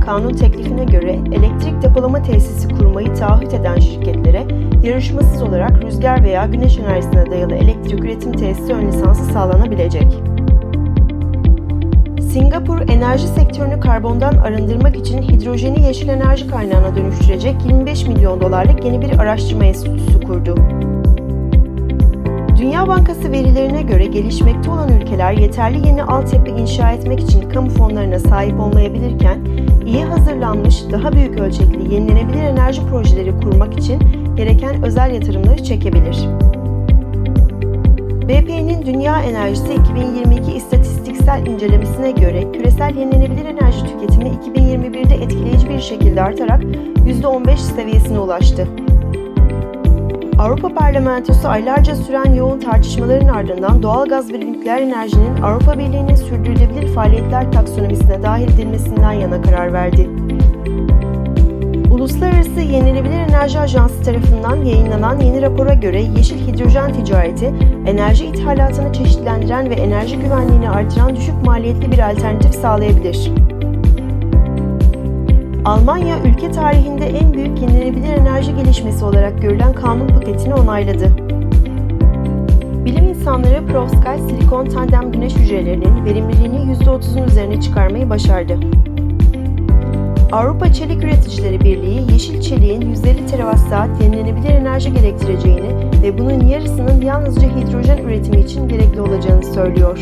kanun teklifine göre elektrik depolama tesisi kurmayı taahhüt eden şirketlere yarışmasız olarak rüzgar veya güneş enerjisine dayalı elektrik üretim tesisi ön lisansı sağlanabilecek. Singapur, enerji sektörünü karbondan arındırmak için hidrojeni yeşil enerji kaynağına dönüştürecek 25 milyon dolarlık yeni bir araştırma enstitüsü kurdu. Dünya Bankası verilerine göre gelişmekte olan ülkeler yeterli yeni altyapı inşa etmek için kamu fonlarına sahip olmayabilirken, iyi hazırlanmış, daha büyük ölçekli yenilenebilir enerji projeleri kurmak için gereken özel yatırımları çekebilir. BP'nin Dünya Enerjisi 2022 istatistiksel incelemesine göre küresel yenilenebilir enerji tüketimi 2021'de etkileyici bir şekilde artarak %15 seviyesine ulaştı. Avrupa Parlamentosu aylarca süren yoğun tartışmaların ardından doğalgaz ve nükleer enerjinin Avrupa Birliği'nin sürdürülebilir faaliyetler taksonomisine dahil edilmesinden yana karar verdi. Uluslararası Yenilenebilir Enerji Ajansı tarafından yayınlanan yeni rapora göre yeşil hidrojen ticareti, enerji ithalatını çeşitlendiren ve enerji güvenliğini artıran düşük maliyetli bir alternatif sağlayabilir. Almanya, ülke tarihinde en büyük yenilenebilir enerji gelişmesi olarak görülen kanun paketini onayladı. Bilim insanları Perovskite silikon tandem güneş hücrelerinin verimliliğini %30'un üzerine çıkarmayı başardı. Avrupa Çelik Üreticileri Birliği, yeşil çeliğin 150 terawatt-saat yenilenebilir enerji gerektireceğini ve bunun yarısının yalnızca hidrojen üretimi için gerekli olacağını söylüyor.